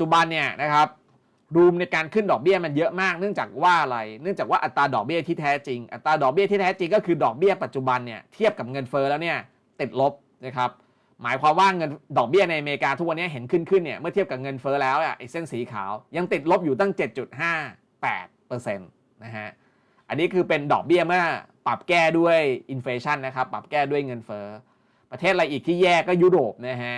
จุบันเนี่ยนะครับรูมในการขึ้นดอกเบี้ยมันเยอะมาก เนื่องจากว่าอะไร เนื่องจากว่าอัตราดอกเบี้ยที่แท้จริง อัตราดอกเบี้ยที่แท้จริงก็คือดอกเบี้ยปัจจุบันเนี่ยเทียบกับเงินเฟ้อแล้วเนี่ยติดลบนะครับหมายความว่าเงินดอกเบี้ยในอเมริกาทุกวันนี้เห็นขึ้นขึ้นเนี่ยเมื่อเทียบกับเงินเฟ้อแล้วอะไอ้เส้นสีขาวยังติดลบอยู่ตั้ง 7.58%นะฮะอันนี้คือเป็นดอกเบี้ยเมื่อปรับแก้ด้วยอินฟลชันนะครับปรับแก้ด้วยเงินเฟ้อประเทศอะไรอีกที่แย่ก็ยุโรปนะฮะ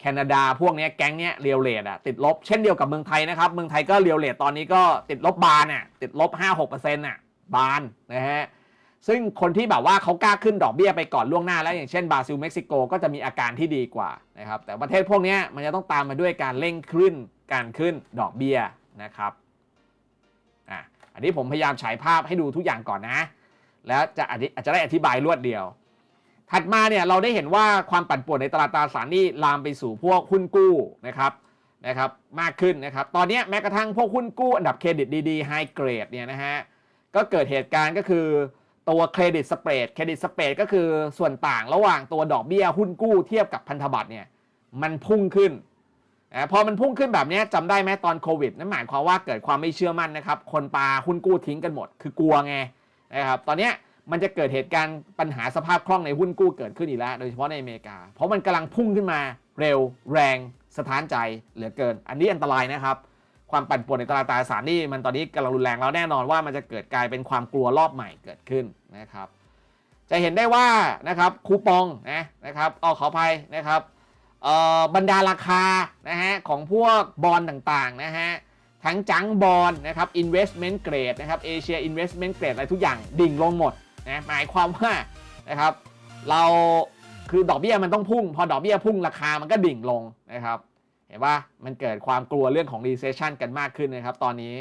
แคนาดาพวกนี้แก๊งเนี้ยเรียวเลทอะติดลบเช่นเดียวกับเมืองไทยนะครับ เมืองไทยก็เรียวเลทตอนนี้ก็ติดลบบานอะติดลบ 5-6%น่ะบานนะฮะซึ่งคนที่แบบว่าเขากล้าขึ้นดอกเบี้ยไปก่อนล่วงหน้าแล้วอย่างเช่นบราซิลเม็กซิโกก็จะมีอาการที่ดีกว่านะครับแต่ประเทศพวกนี้มันจะต้องตามมาด้วยการเร่งขึ้นการขึ้นดอกเบี้ยนะครับอะอันนี้ผมพยายามฉายภาพให้ดูทุกอย่างก่อนนะ แล้วจะอธิอาจจะได้อธิบายรวดเดียว ถัดมาเนี่ยเราได้เห็นว่าความปั่นป่วนในตลาดตราสารหนี้ลามไปสู่พวกหุ้นกู้นะครับนะครับมากขึ้นนะครับ ตอนนี้แม้กระทั่งพวกหุ้นกู้อันดับเครดิตดีๆไฮเกรดเนี่ยนะฮะก็เกิดเหตุการณ์ก็คือตัวเครดิตสเปรดเครดิตสเปรดก็คือส่วนต่างระหว่างตัวดอกเบี้ยหุ้นกู้เทียบกับพันธบัตรเนี่ยมันพุ่งขึ้นนะพอมันพุ่งขึ้นแบบนี้จำได้ไหมตอนโควิดนั่นหมายความว่าเกิดความไม่เชื่อมั่นนะครับ คนปาหุ้นกู้ทิ้งกันหมด คือกลัวไงนะครับตอนเนี้ย มันจะเกิดเหตุการณ์ปัญหาสภาพคล่องในหุ้นกู้เกิดขึ้นอีกแล้ว โดยเฉพาะในอเมริกา เพราะมันกำลังพุ่งขึ้นมาเร็วแรงสถานใจเหลือเกิน อันนี้อันตรายนะครับ ความปั่นป่วนในตลาดตราสารนี่มันตอนนี้กำลังรุนแรงแล้วแน่นอนว่ามันจะเกิดกลายเป็นความกลัวรอบใหม่เกิดขึ้นนะครับ จะเห็นได้ว่านะครับคูปองนะนะครับเอาขออภัยนะครับเอ่อบรรดาราคานะฮะของพวกบอลต่างๆนะฮะทั้งจังบอลนะครับ investment grade นะครับ Asia investment grade อะไรทุกอย่างดิ่งลงหมด นะหมายความว่านะครับเราคือดอกเบี้ยมันต้องพุ่ง พอดอกเบี้ยพุ่งราคามันก็ดิ่งลงนะครับ เห็นว่ามันเกิดความกลัวเรื่องของ recession กันมากขึ้นนะครับ ตอนนี้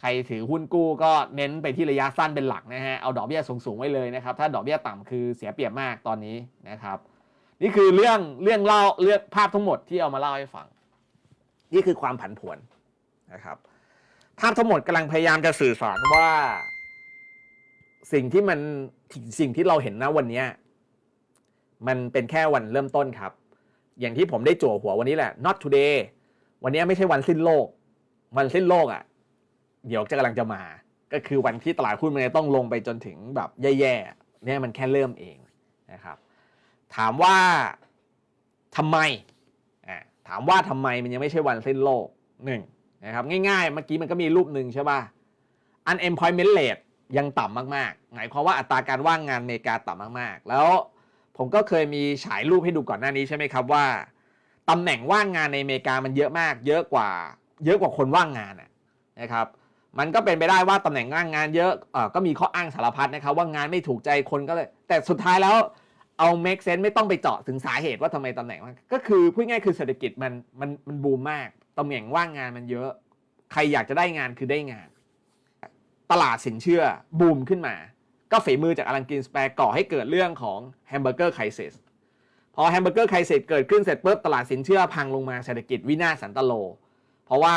ใครถือหุ้นกู้ก็เน้นไปที่ระยะสั้นเป็นหลักนะฮะเอาดอกเบี้ยสูงๆไว้เลยนะครับ ถ้าดอกเบี้ยต่ำคือเสียเปรียบมากตอนนี้นะครับ นี่คือเรื่องเรื่องเล่าเรื่องภาพทั้งหมดที่เอามาเล่าให้ฟัง นี่คือความผันผวนนะครับ ภาพทั้งหมดกำลังพยายามจะสื่อสารว่า สิ่งที่มันสิ่งที่เราเห็นนะวันนี้มันเป็นแค่วันเริ่มต้นครับ อย่างที่ผมได้จั่วหัววันนี้แหละ not today วันนี้ไม่ใช่วันสิ้นโลก วันสิ้นโลกอะ่ะ เดี๋ยวจะกำลังจะมา ก็คือวันที่ตลาดหุ้นมันจะต้องลงไปจนถึงแบบแย่ๆเนี่ยมันแค่เริ่มเองนะครับ ถามว่าทำไมอ่าถามว่าทำไมมันยังไม่ใช่วันสิ้นโลกหนึ่งนะครับง่ายๆ เมื่อกี้มันก็มีรูปหนึ่งใช่ป่ะ unemployment rate ยังต่ำมากๆ หมายความว่าอัตราการว่างงานอเมริกาต่ำมากๆ แล้วผมก็เคยมีฉายรูปให้ดูก่อนหน้านี้ใช่ไหมครับว่าตำแหน่งว่างงานในอเมริกามันเยอะมาก เยอะกว่า เยอะกว่าคนว่างงานนะครับ มันก็เป็นไปได้ว่าตำแหน่งว่างงานเยอะออก็มีข้ออ้างสารพัดนะครับว่างานไม่ถูกใจคนก็เลย แต่สุดท้ายแล้วเอา make sense ไม่ต้องไปเจาะถึงสาเหตุว่าทำไมตำแหน่งมันก็คือพูดง่ายคือเศรษฐกิจมันมันมันบูมมากตำแหน่งว่างงานมันเยอะ ใครอยากจะได้งานคือได้งาน ตลาดสินเชื่อบูมขึ้นมา ก็ฝีมือจากอลังกินสแปร์ก่อให้เกิดเรื่องของแฮมเบอร์เกอร์ไครซิสพอแฮมเบอร์เกอร์ไครซิสเกิดขึ้นเสร็จปุ๊บตลาดสินเชื่อพังลงมาเศรษฐกิจวินาศสันตโล เพราะว่า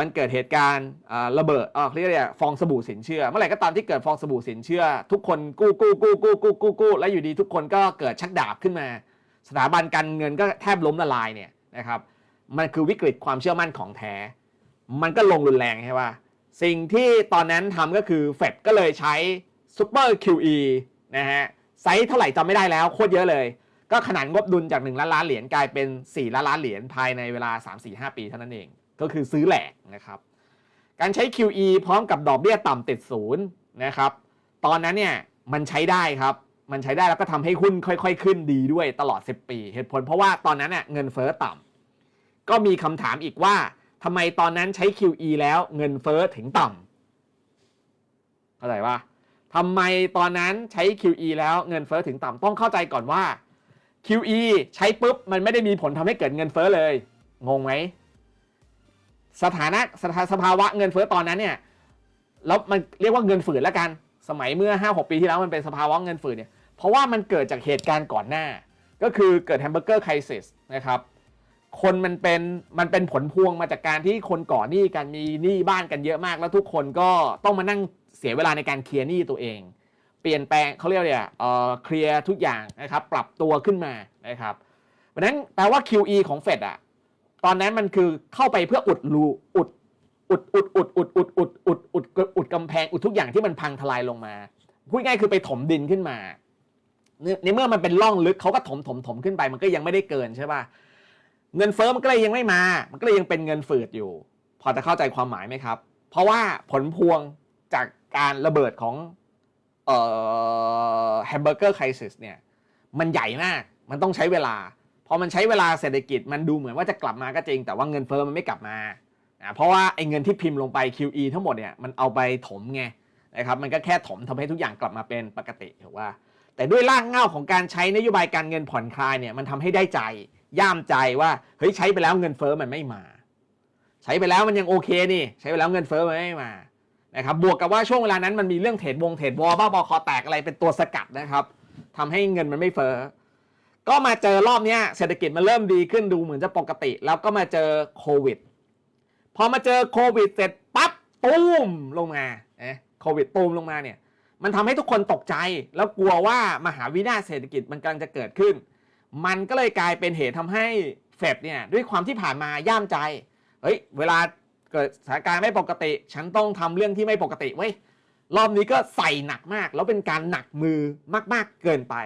มันเกิดเหตุการณ์ระเบิดเออเรียกอะไรฟองสบู่สินเชื่อ เมื่อไหร่ก็ตามที่เกิดฟองสบู่สินเชื่อ ทุกคนกู้กู้กู้กู้กู้กู้กู้แล้วอยู่ดีทุกคนก็เกิดชักดาบขึ้นมา สถาบันการเงินก็แทบล้มละลายเนี่ยนะครับมันคือวิกฤตความเชื่อมั่นของแท้ มันก็ลงรุนแรงใช่ป่ะ สิ่งที่ตอนนั้นทำก็คือเฟดก็เลยใช้ Super QE นะฮะไซส์เท่าไหร่จำไม่ได้แล้วโคตรเยอะเลย ก็ขนาดงบดุลจาก 1 ล้านล้านเหรียญกลายเป็น 4 ล้านล้านเหรียญภายในเวลา 3-4-5 ปีเท่านั้นเอง ก็คือซื้อแหลกนะครับ การใช้ QE พร้อมกับดอกเบี้ยต่ำติดศูนย์นะครับ ตอนนั้นเนี่ยมันใช้ได้ครับ มันใช้ได้แล้วก็ทำให้หุ้นค่อย ๆ ขึ้นดีด้วยตลอด 10 ปี เหตุผลเพราะว่าตอนนั้นเน่ยเงินเฟ้อต่ำก็มีคำถามอีกว่า ทำไมตอนนั้นใช้ QE แล้วเงินเฟ้อถึงต่ำเข้าใจปะทำไมตอนนั้นใช้ QE แล้วเงินเฟ้อถึงต่ำต้องเข้าใจก่อนว่า QE ใช้ปุ๊บมันไม่ได้มีผลทำให้เกิดเงินเฟ้อเลย งงไหมสถานะสถาสภาวะเงินเฟ้อตอนนั้นเนี่ยแล้วมันเรียกว่าเงินฝืนแล้วกัน สมัยเมื่อ 5-6 ปีที่แล้วมันเป็นสภาวะเงินฝืนเนี่ยเพราะว่ามันเกิดจากเหตุการณ์ก่อนหน้า ก็คือเกิดแฮมเบอร์เกอร์ไครซิสนะครับ คนมันเป็นมันเป็นผลพวงมาจากการที่คนก่อหนี้กันมีหนี้บ้านกันเยอะมาก แล้วทุกคนก็ต้องมานั่งเสียเวลาในการเคลียร์หนี้ตัวเอง เปลี่ยนแปลงเขาเรียกเนี่ยเอ่อเคลียร์ทุกอย่างนะครับปรับตัวขึ้นมานะครับเพราะนั้นแปลว่า QE ของเฟดอะตอนนั้นมันคือเข้าไปเพื่ออุดรูอุดอุดอุดอุดอุดอุดอุดอุดอุดอุดอุดกำแพงอุดทุกอย่างที่มันพังทลายลงมาพูดง่ายคือไปถมดินขึ้นมาในในเมื่อมันเป็นร่องลึกเขาก็ถมถมถมขึ้นไปมันก็ยังไม่ได้เกินใช่ป่ะ เงินเฟ้อมันก็เลยยังไม่มา มันก็เลยยังเป็นเงินฝืดอยู่ พอจะเข้าใจความหมายไหมครับ เพราะว่าผลพวงจากการระเบิดของเอ่อแฮมเบอร์เกอร์ไครซิสเนี่ยมันใหญ่มาก มันต้องใช้เวลา พอมันใช้เวลาเศรษฐกิจมันดูเหมือนว่าจะกลับมาก็จริง แต่ว่าเงินเฟ้อมันไม่กลับมาอ่าเพราะว่าไอ้เงินที่พิมพ์ลงไป QE ทั้งหมดเนี่ยมันเอาไปถมไงนะครับ มันก็แค่ถมทำให้ทุกอย่างกลับมาเป็นปกติถูกว่า แต่ด้วยร่ากเงาของการใช้นโยบายการเงินผ่อนคลายเนี่ยมันทำให้ได้ใจ ย่ามใจว่าเฮ้ยใช้ไปแล้วเงินเฟอ้อมันไม่มา ใช้ไปแล้วมันยังโอเคนี่ ใช้ไปแล้วเงินเฟอ้อมันไม่มานะครับบวกกับว่าช่วงเวลานั้นมันมีเรื่องเทรดวงเทรดวอลบ้าบอคอแตกอะไรเป็นตัวสกัดนะครับทำให้เงินมันไม่เฟอ้อก็มาเจอรอบเนี้ยเศรษฐกิจมันเริ่มดีขึ้นดูเหมือนจะปกติ แล้วก็มาเจอโควิดพอมาเจอโควิดเสร็จปั๊บตูมลงมาเอ๊ะโควิดตูมลงมาเนี่ยมันทำให้ทุกคนตกใจ แล้วกลัวว่ามหาวินาศเศรษฐกิจมันกำลังจะเกิดขึ้น มันก็เลยกลายเป็นเหตุทำให้เฟดเนี่ยด้วยความที่ผ่านมาย่ามใจ เฮ้ย เวลาเกิดสถานการณ์ไม่ปกติ ฉันต้องทำเรื่องที่ไม่ปกติเว้ยรอบนี้ก็ใส่หนักมาก แล้วเป็นการหนักมือมากๆเกินไป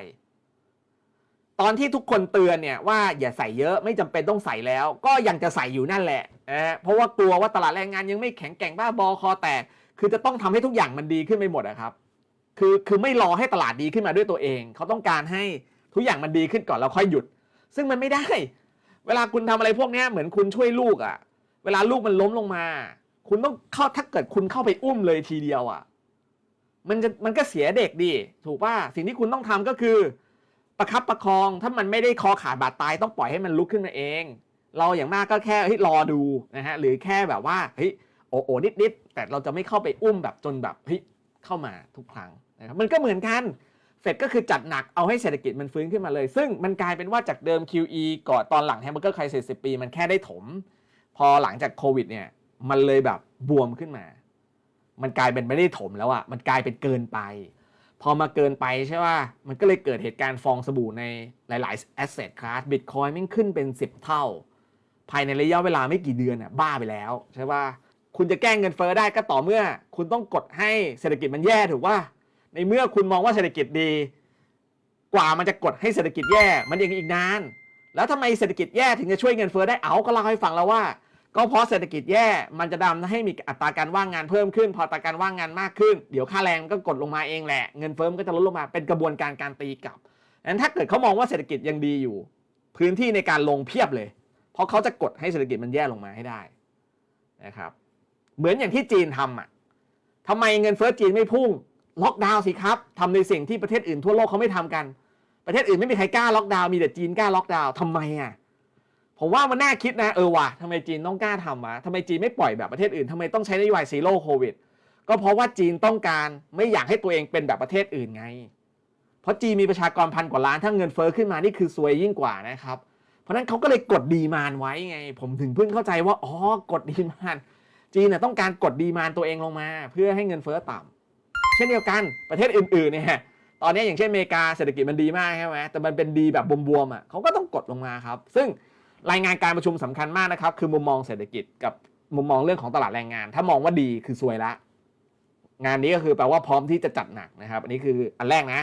ตอนที่ทุกคนเตือนเนี่ยว่าอย่าใส่เยอะไม่จำเป็นต้องใส่แล้ว ก็ยังจะใส่อยู่นั่นแหละเเพราะว่ากลัวว่าตลาดแรงงานยังไม่แข็งแกร่งบ้าบอคอแตกคือจะต้องทำให้ทุกอย่างมันดีขึ้นไปหมดอะครับ คือคือไม่รอให้ตลาดดีขึ้นมาด้วยตัวเอง เขาต้องการให้ ทุกอย่างมันดีขึ้นก่อนแล้วค่อยหยุด ซึ่งมันไม่ได้ เวลาคุณทำอะไรพวกนี้เหมือนคุณช่วยลูกอะเวลาลูกมันล้มลงมา คุณต้องเข้าถ้าเกิดคุณเข้าไปอุ้มเลยทีเดียวอะ่ะ มันจะมันก็เสียเด็กดิถูกป่ะสิ่งที่คุณต้องทำก็คือ ประคับประคองถ้ามันไม่ได้คอขาดบาดตายต้องปล่อยให้มันลุกขึ้นมาเอง เราอย่างมากก็แค่เฮ้ยรอดูนะฮะหรือแค่แบบว่าเฮ้ยโอโอนิดนิดๆแต่เราจะไม่เข้าไปอุ้มแบบจนแบบเฮ้ยเข้ามาทุกครั้งนะครับมันก็เหมือนกัน ฟดก็คือจัดหนักเอาให้เศรษฐกิจมันฟื้นขึ้นมาเลย ซึ่งมันกลายเป็นว่าจากเดิม QE ก่อนตอนหลังแฮมเบอร์เกอร์ไครซิส10 ปี มันแค่ได้ถม พอหลังจากโควิดเนี่ยมันเลยแบบบวมขึ้นมา มันกลายเป็นไม่ได้ถมแล้วอะ่ะมันกลายเป็นเกินไป พอมาเกินไปใช่ป่ะมันก็เลยเกิดเหตุการณ์ฟองสบู่ในหลายๆ asset class บิตคอยมันขึ้นเป็น 10 เท่า ภายในระยะเวลาไม่กี่เดือนอะบ้าไปแล้วใช่ป่ะคุณจะแก้เงินเฟ้อได้ก็ต่อเมื่อ คุณต้องกดให้เศรษฐกิจมันแย่ถูกป่ะ ในเมื่อคุณมองว่าเศรษฐกิจดี กว่ามันจะกดให้เศรษฐกิจแย่ มันยังอีกนาน แล้วทำไมเศรษฐกิจแย่ถึงจะช่วยเงินเฟ้อได้เอาก็เล่าให้ฟังแล้วว่า ก็เพราะเศรษฐกิจแย่มันจะดำให้มีอัตราการว่างงานเพิ่มขึ้น พออัตราการว่างงานมากขึ้น เดี๋ยวค่าแรงก็กดลงมาเองแหละเงินเฟ้อมันก็จะลดลงมาเป็นกระบวนการการตีกลับงั้นถ้าเกิดเขามองว่าเศรษฐกิจยังดีอยู่ พื้นที่ในการลงเพียบเลย เพราะเขาจะกดให้เศรษฐกิจมันแย่ลงมาให้ได้นะครับเหมือนอย่างที่จีนทำอะทำไมเงินเฟ้อจีนไม่พุ่ง ล็อกดาวน์สิครับทำในสิ่งที่ประเทศอื่นทั่วโลกเขาไม่ทำกัน ประเทศอื่นไม่มีใครกล้าล็อกดาวน์มีแต่จีนกล้าล็อกดาวน์ทำไมอะผมว่ามันน่าคิดนะเออว่ะทำไมจีนต้องกล้าทำวะทำไมจีนไม่ปล่อยแบบประเทศอื่นทำไมต้องใช้นโยบายซีโร่โควิดก็เพราะว่าจีนต้องการไม่อยากให้ตัวเองเป็นแบบประเทศอื่นไง เพราะจีนมีประชากรพันกว่าล้านถ้าเงินเฟ้อขึ้นมานี่คือซวยยิ่งกว่านะครับ เพราะนั้นเขาก็เลยกดดีมานไว้ไง ผมถึงเพิ่งเข้าใจว่าอ๋อกดดีมานจีนน่ะต้องการกดดีมานตัวเองลงมา เพื่อให้เงินเฟ้อต่ำ เช่นเดียวกันประเทศอื่นๆเนี่ยตอนนี้อย่างเช่นอเมริกาเศรษฐกิจมันดีมากใช่ไหมแต่มันเป็นดีแบบบวมๆอะเขาก็ต้องกดลงมาครับ ซึ่งรายงานการประชุมสำคัญมากนะครับ คือมุมมองเศรษฐกิจกับมุมมองเรื่องของตลาดแรงงาน ถ้ามองว่าดีคือซวยละ งานนี้ก็คือแปลว่าพร้อมที่จะจัดหนักนะครับ อันนี้คืออันแรกนะ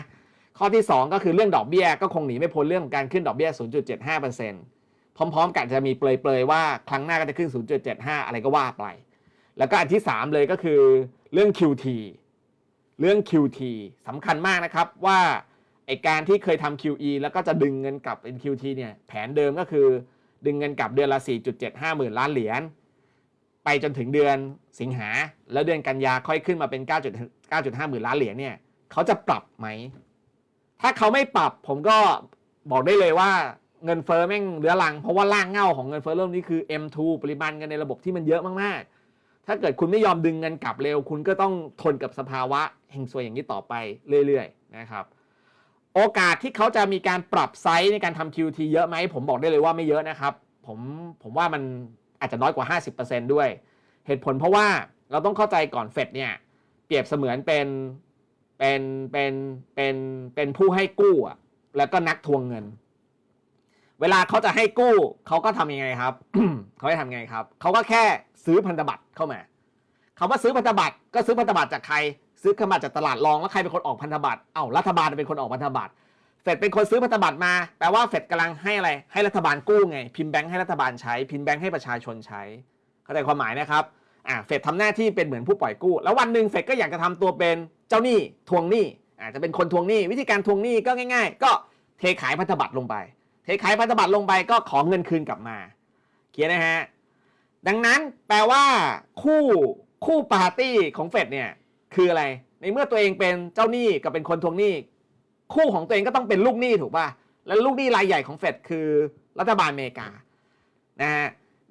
ข้อที่ 2 ก็คือเรื่องดอกเบี้ยก็คงหนีไม่พ้นเรื่องของการขึ้นดอกเบี้ย 0.75%พร้อม ๆ กันจะมีเปลยๆว่าครั้งหน้าก็จะขึ้น 0.75 อะไรก็ว่าไป แล้วก็อันที่ 3 เลยก็คือเรื่อง QT เรื่อง QT สำคัญมากนะครับว่าไอการที่เคยทำ QE แล้วก็จะดึงเงินกลับเป็น QT เนี่ยแผนเดิมก็คือ ดึงเงินกลับเดือนละ 4.75 หมื่นล้านเหรียญไปจนถึงเดือนสิงหาแล้วเดือนกันยาค่อยขึ้นมาเป็น9.5หมื่นล้านเหรียญเนี่ยเขาจะปรับไหม ถ้าเขาไม่ปรับผมก็บอกได้เลยว่าเงินเฟ้อแม่งเรื้อรัง เพราะว่าล่างเง่าของเงินเฟ้อเริ่มนี้คือ M2 ปริมาณเงินในระบบที่มันเยอะมากๆ ถ้าเกิดคุณไม่ยอมดึงเงินกลับเร็ว คุณก็ต้องทนกับสภาวะเฮงซวยอย่างนี้ต่อไปเรื่อยๆนะครับโอกาสที่เขาจะมีการปรับไซส์ในการทำ QT เยอะไหม ผมบอกได้เลยว่าไม่เยอะนะครับผมผมว่ามันอาจจะน้อยกว่า 50%ด้วย เหตุผลเพราะว่าเราต้องเข้าใจก่อนเฟดเนี่ย เปรียบเสมือนเป็นเป็นเป็นเป็นเป็นผู้ให้กู้อะแล้วก็นักทวงเงิน เวลาเขาจะให้กู้เขาก็ทำยังไงครับ เขาจะทำยังไงครับเขาก็แค่ซื้อพันธบัตรเข้ามาคำว่าซื้อพันธบัตรก็ซื้อพันธบัตรจากใคร ซื้อพันธบัตรจากตลาดรองแล้วใครเป็นคนออกพันธบัตรเอ้ารัฐบาลเป็นคนออกพันธบัตรเฟดเป็นคนซื้อพันธบัตรมาแปลว่าเฟดกำลังให้อะไรให้รัฐบาลกู้ไง พิมพ์แบงค์ให้รัฐบาลใช้ พิมพ์แบงค์ให้ประชาชนใช้เข้าใจความหมายนะครับอ่าเฟดทำหน้าที่เป็นเหมือนผู้ปล่อยกู้ แล้ววันหนึ่งเฟดก็อยากจะทำตัวเป็นเจ้าหนี้ทวงหนี้อาจจะเป็นคนทวงหนี้ วิธีการทวงหนี้ก็ง่าย ๆ ก็เทขายพันธบัตรลงไป เทขายพันธบัตรลงไปก็ขอเงินคืนกลับมาเคลียร์นะฮะดังนั้นแปลว่า คู่คู่ปาร์ตี้ของเฟดเนี่ยคืออะไร ในเมื่อตัวเองเป็นเจ้าหนี้กับเป็นคนทวงหนี้ คู่ของตัวเองก็ต้องเป็นลูกหนี้ถูกป่ะแล้วลูกหนี้รายใหญ่ของเฟดคือรัฐบาลอเมริกานะฮะ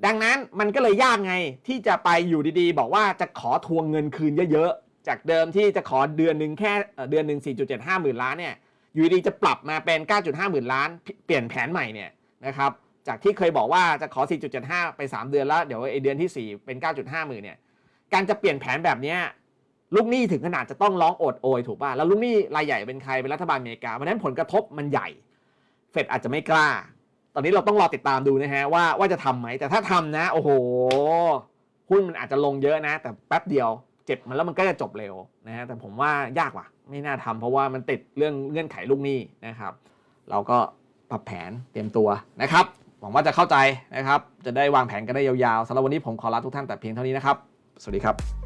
ดังนั้นมันก็เลยยากไงที่จะไปอยู่ดีๆ บอกว่าจะขอทวงเงินคืนเยอะๆ จากเดิมที่จะขอเดือนหนึ่งแค่เอ่อเดือนหนึ่ง4.75หมื่นล้านเนี่ย อยู่ดีจะปรับมาเป็น 9.5 หมื่นล้าน เปลี่ยนแผนใหม่เนี่ยนะครับ จากที่เคยบอกว่าจะขอ 4.75 ไป 3 เดือนแล้ว เดี๋ยวไอเดือนที่ 4 เป็น 9.5 หมื่นเนี่ย การจะเปลี่ยนแผนแบบนี้ลูกหนี้ถึงขนาดจะต้องร้องโอดโอยถูกป่ะ แล้วลูกหนี้รายใหญ่เป็นใคร เป็นรัฐบาลอเมริกา เพราะฉะนั้นผลกระทบมันใหญ่ เฟดอาจจะไม่กล้า ตอนนี้เราต้องรอติดตามดูนะฮะว่าว่าจะทำไหม แต่ถ้าทำนะ โอ้โห หุ้นมันอาจจะลงเยอะนะ แต่แป๊บเดียว เจ็บมันแล้วมันก็จะจบเร็วนะฮะ แต่ผมว่ายากว่ะ ไม่น่าทำเพราะว่ามันติดเรื่องเงื่อนไขลูกหนี้นะครับ เราก็ปรับแผนเตรียมตัวนะครับ หวังว่าจะเข้าใจนะครับ จะได้วางแผนกันได้ยาวๆสำหรับวันนี้ผมขอลาทุกท่านแต่เพียงเท่านี้นะครับ สวัสดีครับ